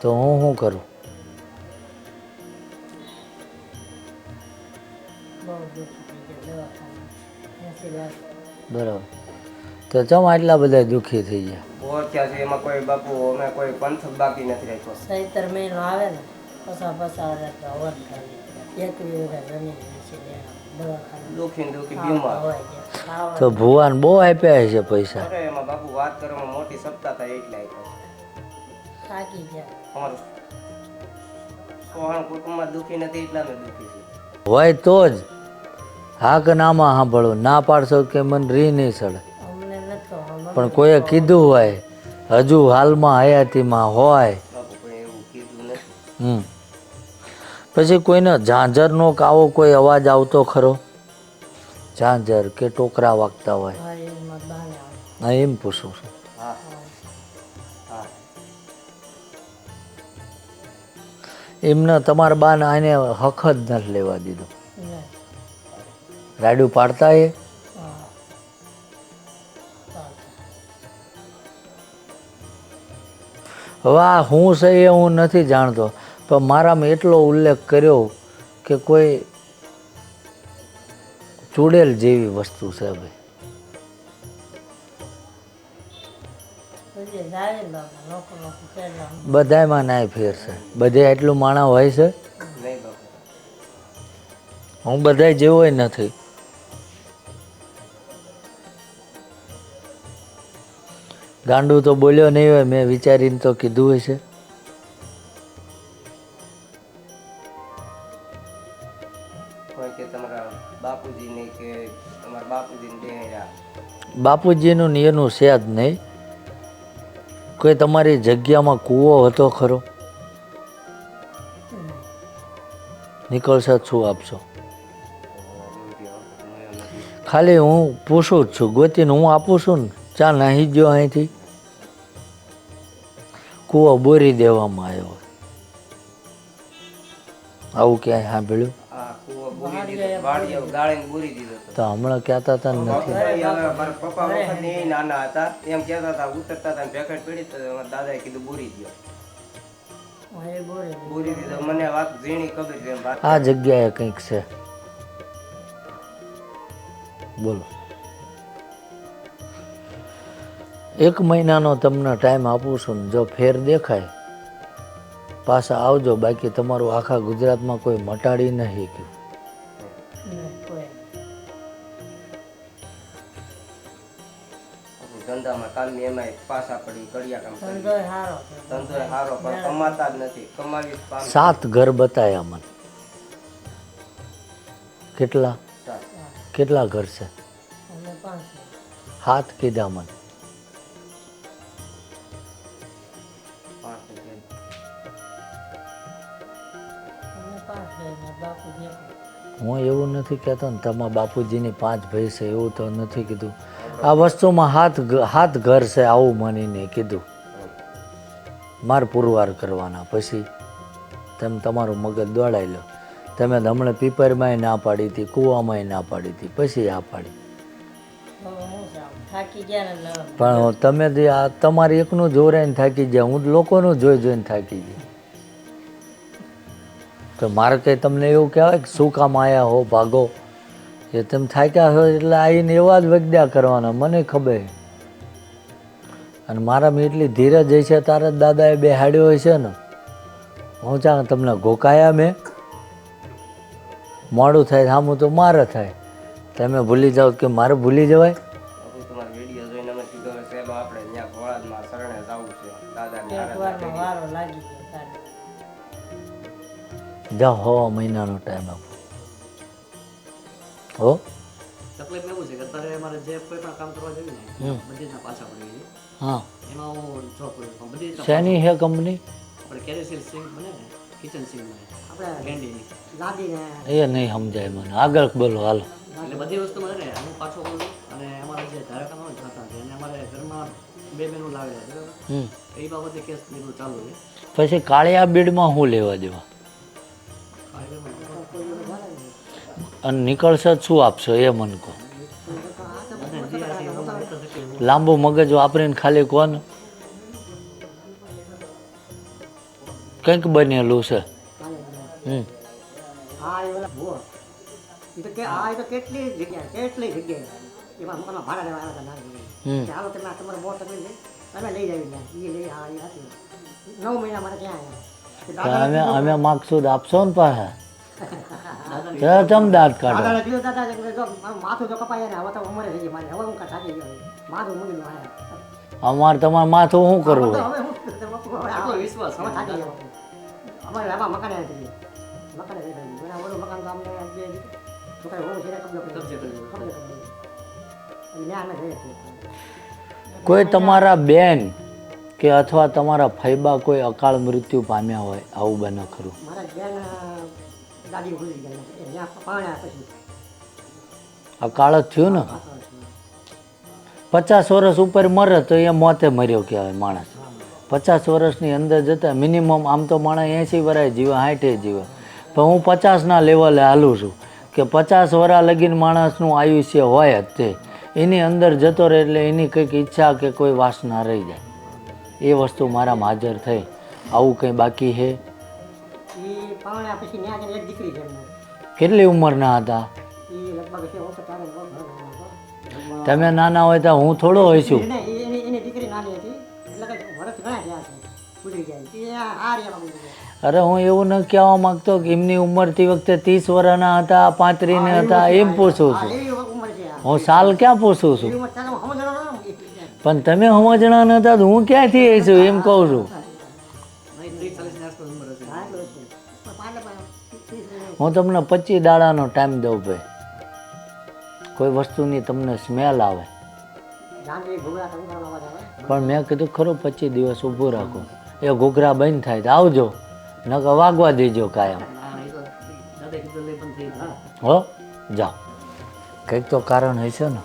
તો હું શું કરું? બહુ દુઃખી થઈ ગયા દવાખાને એસી લાખ બરાબર. તો ચમ આટલા બધા દુઃખી થઈ ગયા? બોર થયા છે? એમાં કોઈ બાપુ અમે કોઈ પંથ બાકી નથી રાખ્યો. સૈતર મહિનો આવે ને પસા પસા રહેતા વન ખાલી એક વીઘા જમીન વેચી દેવા દવાખાને દુઃખી ને દુઃખી બીમાર. હોય છે. ખાવા તો ભુવાન બહુ આપ્યા હશે પૈસા. અરે એમાં બાપુ વાત કરવામાં મોટી સત્તા થાય એટલે આપ્યો. થાકી ગયા. અમારું સોહાણ કુટુંબમાં દુઃખી નથી એટલા અમે દુઃખી છીએ. હોય તો જ હા કે નામાં સાંભળો ના પાડશો કે મને રી નહીં સડે. પણ કોઈએ કીધું હોય હજુ હાલમાં હયાતીમાં હોય. બાપુ કોઈ એવું કીધું નથી. હમ. પછી કોઈને ઝાંઝરનો કાવો કોઈ અવાજ આવતો ખરો? ઝાંઝર કે ટોકરા વાગતા હોય? એમ પૂછું છું. એમને તમારા બાને આને હક જ નથી લેવા દીધો. રાડું પાડતા એ હા. હવે આ હું છે એ હું નથી જાણતો પણ મારામાં એટલો ઉલ્લેખ કર્યો કે કોઈ ચૂડેલ જેવી વસ્તુ છે ભાઈ બધાયમાં નાય ફેર છે. બધે એટલું માણા હોય છે? હું બધાય જેવો નથી. ગાંડું તો બોલ્યો નહીં હોય મેં વિચારીને તો કીધું હશે. કોઈ કે તમારા બાપુજી નહીં કે તમારા બાપુજી ને ડેરા બાપુજીનું ને છે જ નહીં. કોઈ તમારી જગ્યામાં કૂવો હતો ખરો? નીકળશે છું આપશો? ખાલી હું પૂછું જ છું, ગોતીને હું આપું છું ને? ચા નાહી ગયો અહીંથી? કૂવો બોરી દેવામાં આવ્યો. આવું ક્યાંય સાંભળ્યું? તો હમણાં કહેતા હતા ને નથી. મારા પપ્પા વખત એ નાના હતા. એમ કહેતા હતા ઉતરતા હતા ને પેકેટ પડી તો દાદાએ કીધું બુરી દીધો મને વાત ઝીણી ખબર છે આ જગ્યાએ કંઈક છે. બોલો. એક મહિનાનો તમને ટાઈમ આપું છું ને જો ફેર દેખાય પાછા આવજો. બાકી તમારું આખા ગુજરાતમાં કોઈ મટાડી નહીં ગયું કાલની એમાં પાછા પડી કડિયા કામ ધંધો સારો પણ કમાતા જ નથી. કમાવી સાત ઘર બતાયા મને કેટલા? કેટલા ઘર છે. હાથ કીધા મને. હું એવું નથી કહેતો ને તમારા બાપુજીની પાંચ ભાઈ છે એવું તો નથી કીધું. આ વસ્તુમાં હાથ હાથ ઘર છે આવું માનીને કીધું. માર પુરવાર કરવાના. પછી તેમ તમારું મગજ દોડાઈ લો. તમે હમણાં પીપરમાંય ના પાડી હતી કૂવામાંય ના પાડી હતી પછી આ પાડી. પણ તમે જે આ તમારી એકનું જોરાઈને થાકી ગયા હું લોકોનું જોઈ જોઈને થાકી ગઈ તો મારે કંઈ તમને એવું કહેવાય કે શું કામ આવ્યા હો ભાગો? એ તમે થાક્યા હોય એટલે આવીને એવા જ વગદ્યા કરવાના મને ખબર. અને મારામાં એટલી ધીરજ હશે તારા જ દાદાએ હોય હશે ને. હું ચાલ તમને ગોકાયા મેં. મોડું થાય સામું તો મારે થાય. તમે ભૂલી જાઓ કે મારે ભૂલી જવાય. જા તમારો વીડિયો જોઈને અમે કીધું હવે સાહેબ આપણે ત્યાં ભોળાદમાં શરણે જવું છે. દાદાની એક આરાધના વારમાં કરી. વારો લાગી ગયો તારે. જાઓ હવા મહિનાનો ટાઈમ આપો. હો? તકલીફ એવું છે કે અત્યારે અમારે જે કોઈ પણ કામ કરવા જોઈએ ને બધી રીતના પાછા પડી ગઈ. હા. એમાં હું જોબ કરું બધી રીતના શેની હે કંપની આપણે કેરેસિલ સિંગ બને ને કિચન સિંગ બને. આપણે ગેંડીની એ નહીં સમજાય મને. આગળ બોલો હાલો. એટલે બધી વસ્તુ મને ને હું પાછો કરું અને અમારે જે ધારકામ હોય ખાતા છે અને અમારે ઘરમાં બે બહેનો લાવેલા છે બરાબર? એ બાબતે કેસ બધું ચાલુ છે. પછી કાળિયા બીડમાં હું લેવા દેવા? અને નીકળશે જ શું આપશો એ મને કહો. લાંબુ મગજ વાપરીને ખાલી કોણ કંઈક બનેલું છે. હમ. કેટલી જગ્યાએ કેટલી જગ્યાએ. એમાં મકાનમાં ભાડા લેવા આવ્યા હતા નાની હમ. તમે આ તમારો બોટ તમે તમે લઈ જાવી એ લઈ હા હતી નવ મહિના મારે ત્યાં આવ્યા. કે તો દાદાને અમે અમે માગસૂદ આપશો ને પાછા તો દાંત કાઢો. અમારે તમારે માથું શું કરવું? કોઈ તમારા બેન કે અથવા તમારા ફૈબા કોઈ અકાળ મૃત્યુ પામ્યા હોય આવું બને ખરું? મારા બેન દાદી ભૂલી ગયા એ પાણ્યા પછી આ જ થયું ને? પચાસ વર્ષ ઉપર મરે તો એ મોતે મર્યો કહેવાય માણસ. પચાસ વર્ષની અંદર જતા મિનિમમ આમ તો માણસ એંસી વરાય જીવે સાઠે જીવે. પણ હું પચાસના લેવલે હાલું છું કે પચાસ વરા લગીન માણસનું આયુષ્ય હોય જ તે. એની અંદર જતો રહે એટલે એની કંઈક ઈચ્છા કે કોઈ વાસના રહી જાય. એ વસ્તુ મારામાં હાજર થઈ. આવું કંઈ બાકી છે? એ પછી ત્યાં જઈને એક દીકરી છે કેટલી ઉંમરના હતા? એ લગભગ છે. તમે નાના હોય તો હું થોડો હોય છું એની એની દીકરી નાની હતી. એટલે કે વર્ષ ઘણા થયા છે. ગુજરી ગયા એ આ આ રહ્યા અરે હું એવું ન કહેવા માંગતો કે એમની ઉંમર તે વખતે ત્રીસ વર્ષના હતા પાંત્રીસને હતા એમ પૂછું છું. હું. સાલ ક્યાં પૂછું છું. પણ તમે સમજણા નતા તો હું ક્યાંથી છું એમ કહું છું. હું તમને પચીસ દાડાનો ટાઈમ દઉં ભાઈ. કોઈ વસ્તુની તમને સ્મેલ આવે. પણ મેં કીધું ખરું પચીસ દિવસ ઊભું રાખો. એ ઘૂઘરા બંધ થાય તો આવજો. નકર વાગવા દેજો કાયમ. હા, જાઓ. કંઈક તો કારણ હશે ને.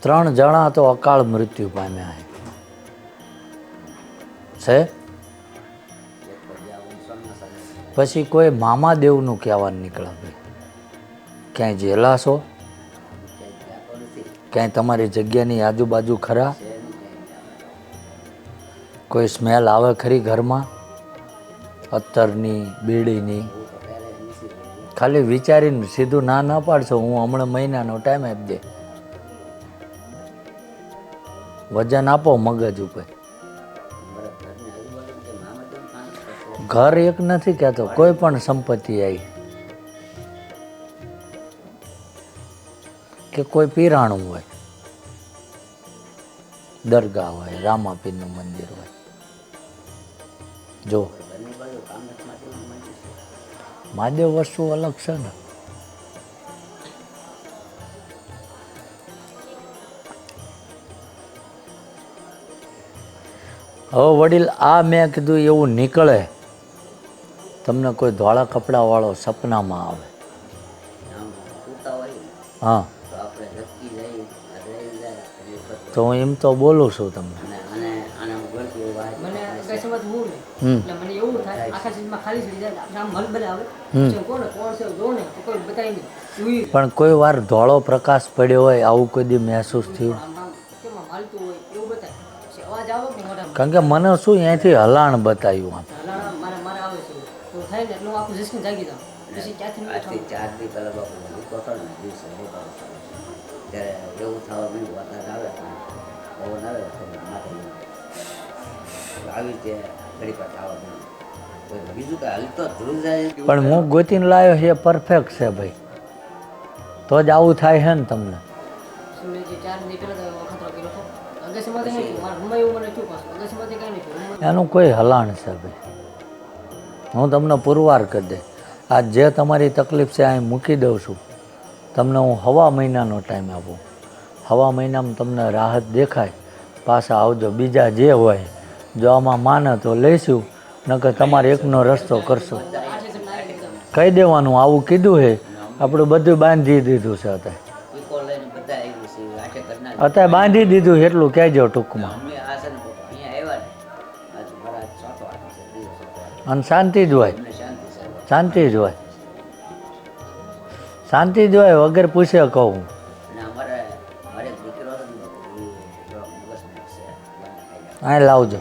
ત્રણ જણા તો અકાળ મૃત્યુ પામ્યા છે? પછી કોઈ મામાદેવનું કહેવાનું નીકળે ક્યાંય જેલાશો ક્યાંય તમારી જગ્યાની આજુબાજુ ખરા? કોઈ સ્મેલ આવે ખરી ઘરમાં? અત્તરની, બીડીની? ખાલી વિચારીને સીધું ના ના પાડશો, હું હમણાં મહિનાનો ટાઈમ આપી દે વજન આપો મગજ ઉપર. ઘર એક નથી કહેતો, કોઈ પણ સંપત્તિ આવી કે કોઈ પીરાણું હોય, દરગાહ હોય, રામાપીરનું મંદિર હોય. જો, મહાદેવ વસ્તુ અલગ છે ને. હવે વડીલ, આ મેં કીધું એવું નીકળે. તમને કોઈ ધોળા કપડાવાળો સપનામાં આવે? હા. તો હું એમ તો બોલું છું તમને. પણ કોઈ વાર ધોળો પ્રકાશ પડ્યો હોય, આવું કોઈ દી મહેસૂસ થયું? કારણ કે મને શું અહીંયાથી હલાણ બતાવ્યું આમ. જસ્કીને જાગી જાઉં પછી ક્યાંથી આજથી ચાર દી પહેલાં બાપુ નીકળતો ને દિવસે બપોરે ત્યારે એવું થવા મળ્યું વાતાવરણ આવે પવન આવે તો માથે આવી રીતે ઘડી પાછા આવવા મળ્યું બીજું કાંઈ હાલતો ધ્રુવ જાય પણ હું ગોતીને લાવ્યો છે પરફેક્ટ છે ભાઈ. તો જ આવું થાય છે ને તમને. હતો એનું કોઈ હલાણ છે ભાઈ. હું તમને પુરવાર કરી દે. આ જે તમારી તકલીફ છે અહીં મૂકી દઉં છું. તમને હું હવા મહિનાનો ટાઈમ આપું. હવા મહિનામાં તમને રાહત દેખાય. પાછા આવજો. બીજા જે હોય જો આમાં માને તો લઈશું નકર તમારે એકનો રસ્તો કરશો. કહી દેવાનું આવું કીધું છે આપણું બધું બાંધી દીધું છે અત્યારે. અત્યારે બાંધી દીધું એટલું કહેજો ટૂંકમાં. અને શાંતિ જ હોય. શાંતિ જ હોય. શાંતિ જ હોય વગર પૂછે કહું. અહીં લાવજો.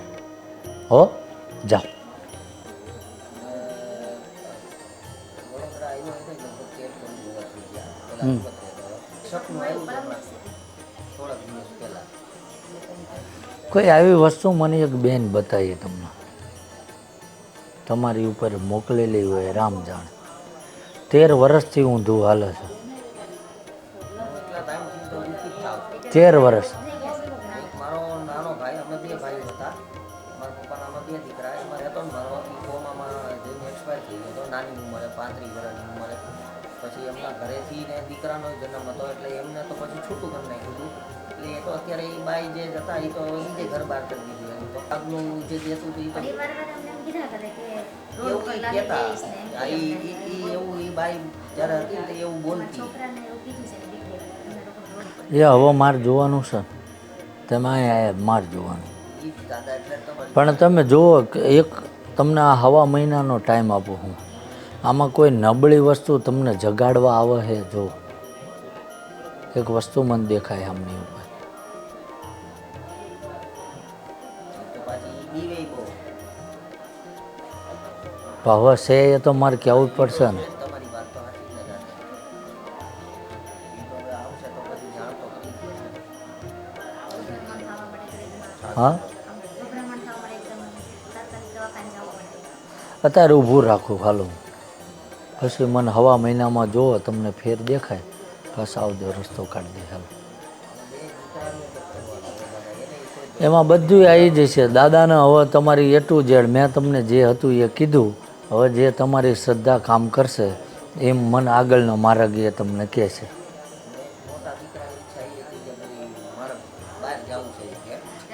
હો જાઓ. કોઈ આવી વસ્તુ મને એક બેન બતાવીએ તમને. તમારી ઉપર મોકલેલી હોય રામ જાણે. તેર વર્ષથી ઊંધું હાલે છે. તેર વર્ષ. નાનો ભાઈ અમે બે ભાઈ હતા. મારા પપ્પાના બે દીકરા. એમાં રહેતો ને મારો. ઈ કોમામાં જઈને એક્સપાયર થઈ ગયો હતો. નાની ઉંમરે પાંત્રીસ વર્ષની ઉંમરે. પછી એમના ઘરેથી ને દીકરાનો જન્મ હતો એટલે એમને તો પછી છૂટું કરી નાખ્યું હતું. એટલે એ તો અત્યારે એ બાઈ જે હતા એ તો બીજે ઘર બહાર કરી દીધું એનું તો આગનું જે દેતું હતું એ તો એવું કંઈ કહેતા. એવું એ બાઈ જ્યારે હતી એવું બોલતી. એ હવે માર જોવાનું છે. તમે માર જોવાનું. પણ તમે જુઓ કે એક તમને આ હવા મહિનાનો ટાઈમ આપું હું. આમાં કોઈ નબળી વસ્તુ તમને જગાડવા આવે છે જો. એક વસ્તુ મને દેખાય આમની ઉપર. તો હવે છે એ તો મારે કહેવું જ પડશે ને. જ હા? અત્યારે ઊભું રાખું ખાલું. પછી મને હવા મહિનામાં જુઓ તમને ફેર દેખાય. બસ આવજો, રસ્તો કાઢી દે હાલો એમાં બધું આવી જશે. દાદાને હવે તમારી એટલું જેડ મેં તમને જે હતું એ કીધું. હવે જે તમારી શ્રદ્ધા કામ કરશે, એમ મન આગળનો માર્ગ એ તમને કહે છે.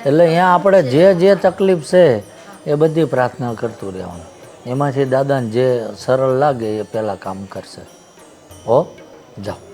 એટલે અહીંયા આપણે જે જે તકલીફ છે, એ બધી પ્રાર્થના કરતું રહેવાનું. એમાંથી દાદાને જે સરળ લાગે એ પહેલાં કામ કરશે. હો, જાઓ.